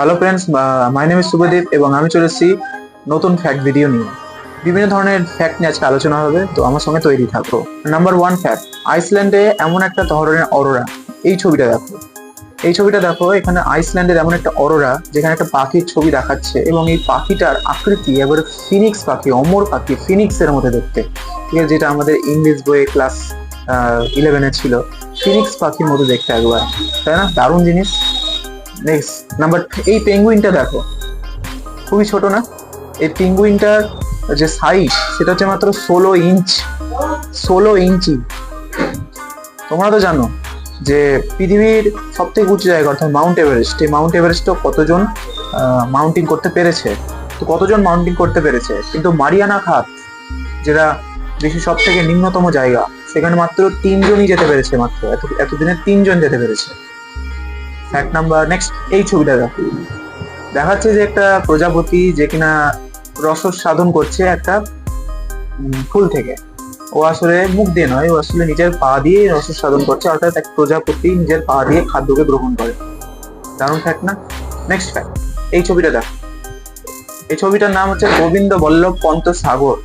Hello friends my name is Shubhadeep এবং আমি চলে এসেছি নতুন ফ্যাক্ট ভিডিও নিয়ে। বিভিন্ন ধরনের ফ্যাক্ট নিয়ে আজকে আলোচনা হবে, তো আমার সঙ্গে তৈরি থাকো। নাম্বার ওয়ান ফ্যাক্ট আইসল্যান্ডে এমন একটা ধরনের অরোরা। এই ছবিটা দেখো। এই ছবিটা দেখো, এখানে আইসল্যান্ডের এমন একটা অরোরা, যেখানে একটা পাখির ছবি দেখাচ্ছে এবং এই পাখিটার আকৃতি এবারে ফিনিক্স পাখি, অমর পাখি ফিনিক্সের মধ্যে দেখতে। ঠিক আছে, যেটা আমাদের ইংলিশ বইয়ে ক্লাস ইলেভেনে ছিল। ফিনিক্স পাখির মতো দেখতে একবার। তাই না? দারুণ জিনিস। নেক্সট নাম্বার এই পেঙ্গুইনটা দেখো। খুবই ছোট না? এই পেঙ্গুইনটার যে সাইজ সেটা হচ্ছে মাত্র ষোলো ইঞ্চ ষোলো ইঞ্চি তোমরা তো জানো যে পৃথিবীর সব থেকে উঁচু জায়গা, অর্থাৎ মাউন্ট এভারেস্ট এই মাউন্ট এভারেস্টও কতজন মাউন্টিং করতে পেরেছে? তো কতজন মাউন্টিং করতে পেরেছে? কিন্তু মারিয়ানা খাত যেটা বিশ্বের সব থেকে নিম্নতম জায়গা, সেখানে মাত্র তিনজনই যেতে পেরেছে মাত্র। এত, এতদিনে তিনজন যেতে পেরেছে। ফ্যাক্ট নাম্বার নেক্সট এই ছবিটা দেখো। দেখাচ্ছে যে একটা প্রজাপতি যে কিনা রসদ সাধন করছে একটা ফুল থেকে। ও আসলে মুখ দিয়ে নয়, ও আসলে নিজের পা দিয়ে রসদ সাধন করছে, অর্থাৎ এক প্রজাপতি নিজের পা দিয়ে খাদ্যকে গ্রহণ করে। দারুণ ফ্যাক্ট না? নেক্সট ফ্যাক্ট এই ছবিটা দেখো। এই ছবিটার নাম হচ্ছে গোবিন্দ বল্লভ পন্ত সাগর,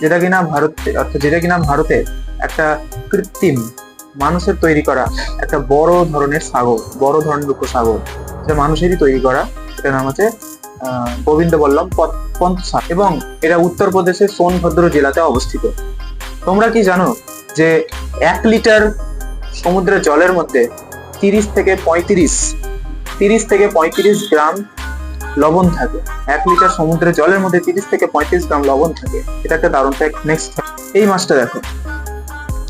যেটা কিনা ভারত, অর্থাৎ যেটা কিনা ভারতের একটা কৃত্রিম মানুষের তৈরি করা একটা বড় ধরনের সাগর, বড় ধরনের উপসাগর যেটা মানুষেরই তৈরি করা এটার নাম হচ্ছে গোবিন্দ বল্লভ সাগর এবং এটা উত্তরপ্রদেশের সোনভদ্র জেলাতে অবস্থিত। তোমরা কি জানো যে এক লিটার সমুদ্রের জলের মধ্যে তিরিশ থেকে পঁয়ত্রিশ, তিরিশ থেকে পঁয়ত্রিশ গ্রাম লবণ থাকে। এক লিটার সমুদ্রের জলের মধ্যে তিরিশ থেকে পঁয়ত্রিশ গ্রাম লবণ থাকে। এটা একটা দারুণ ফ্যাক্ট নেক্সট এই মাছটা দেখো।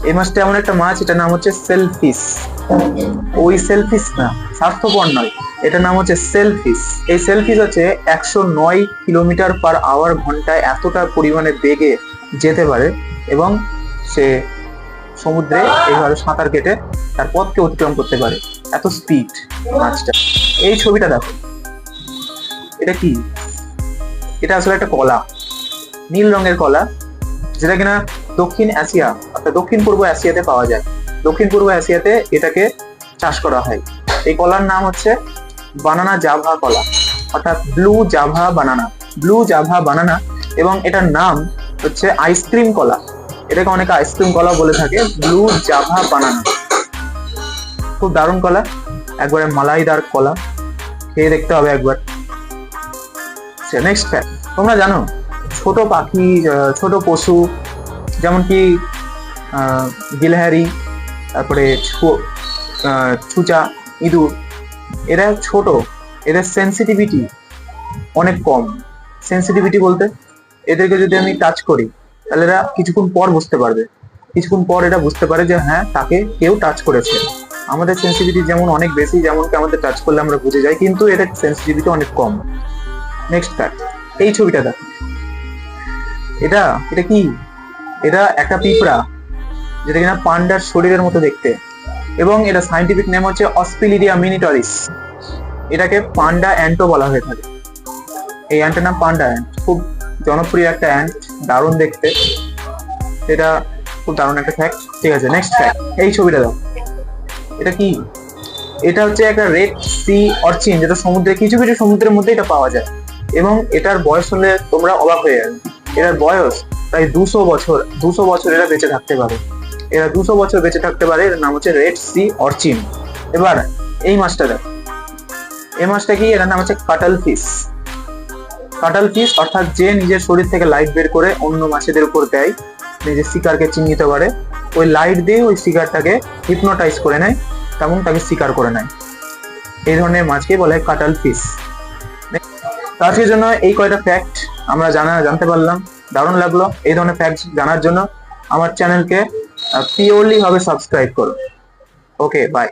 এই মাছটা এমন একটা মাছ, এটার নাম হচ্ছে সেলফিস ওই সেলফিস না, স্বার্থপর নয়, এটার নাম হচ্ছে সেলফিস এই সেলফিস হচ্ছে একশো নয় কিলোমিটার পার আওয়ার ঘন্টায় এতটা পরিমাণে বেগে যেতে পারে এবং সে সমুদ্রে এইভাবে সাঁতার কেটে তার পথকে অতিক্রম করতে পারে। এত স্পিড মাছটা। এই ছবিটা দেখো। এটা কি? এটা আসলে একটা কলা, নীল রঙের কলা, যেটা কিনা দক্ষিণ এশিয়া, অর্থাৎ দক্ষিণ পূর্ব এশিয়াতে পাওয়া যায়। দক্ষিণ পূর্ব এশিয়াতে এটাকে চাষ করা হয়। এই কলার নাম হচ্ছে বানানা জাভা কলা, অর্থাৎ blue Java banana. Blue Java banana এবং এটার নাম হচ্ছে আইসক্রিম কলা। এটাকে অনেকে আইসক্রিম কলা বলে থাকে, ব্লু জাভা বানানা। খুব দারুণ কলা, একবারে মালাইদার কলা। খেয়ে দেখতে হবে একবার। নেক্সট ফ্যাক্ট তোমরা জানো, ছোট পাখি ছোট পশু যেমন কি গিলহারি, তারপরে ছুচা, ইঁদুর, এরা ছোট, এদের সেন্সিটিভিটি অনেক কম। সেন্সিটিভিটি বলতে এদেরকে যদি আমি টাচ করি, তাহলে এরা কিছুক্ষণ পর বুঝতে পারবে। কিছুক্ষণ পর এটা বুঝতে পারে যে হ্যাঁ তাকে কেউ টাচ করেছে। আমাদের সেন্সিটিভিটি যেমন অনেক বেশি যেমন কি আমাদের টাচ করলে আমরা বুঝে যাই, কিন্তু এদের সেন্সিটিভিটি অনেক কম। নেক্সট ফ্যাক্ট এই ছবিটা দেখো। এটা এটা কি? এটা একটা পিঁপড়া, যেটা কিনা পান্ডার শরীরের মতো দেখতে। এবং এটা সাইন্টিফিক নেম হচ্ছে অসপিলিডিয়া মিনিটরিস এটাকে পান্ডা অ্যান্টো বলা হয়ে থাকে। এই অ্যান্টের নাম পান্ডা অ্যান্ট। খুব জনপ্রিয় একটা অ্যান্ট, দারুণ দেখতে। এটা খুব দারুণ একটা ফ্যাক্ট ঠিক আছে নেক্সট ফ্যাক্ট এই ছবিটা দাও। এটা কি? এটা হচ্ছে একটা রেড সি অর্চিন যেটা সমুদ্রে, কিছু কিছু সমুদ্রের মধ্যে এটা পাওয়া যায়। এবং এটার বয়স হলে তোমরা অবাক হয়ে যাবে। এটার বয়স প্রায় দুশো বছর দুশো বছর এরা বেঁচে থাকতে পারে। এরা দুশো বছর বেঁচে থাকতে পারে, এর নাম হচ্ছে রেড সি অর্চিন এবার, এই মাছটা দেখো। এই মাছটা কি? এটার নাম হচ্ছে কাটাল ফিশ কাটাল ফিশ অর্থাৎ যে নিজের শরীর থেকে লাইট বের করে অন্য মাছেদের উপর দেয়, নিজের শিকারকে চিহ্নিত করে। ওই লাইট দিয়ে ওই শিকারটাকে হিপনোটাইজ করে নেয় এবং তাকে শিকার করে নেয়। এই ধরনের মাছকে বলে কাটাল ফিশ তো আজকের জন্য এই কয়টা ফ্যাক্ট আমরা জানা জানতে পারলাম। দারুণ লাগল এই ধরনের ফ্যাক্টস জানার জন্য। আমার চ্যানেলকে পিওরলি ভাবে সাবস্ক্রাইব করো। Okay bye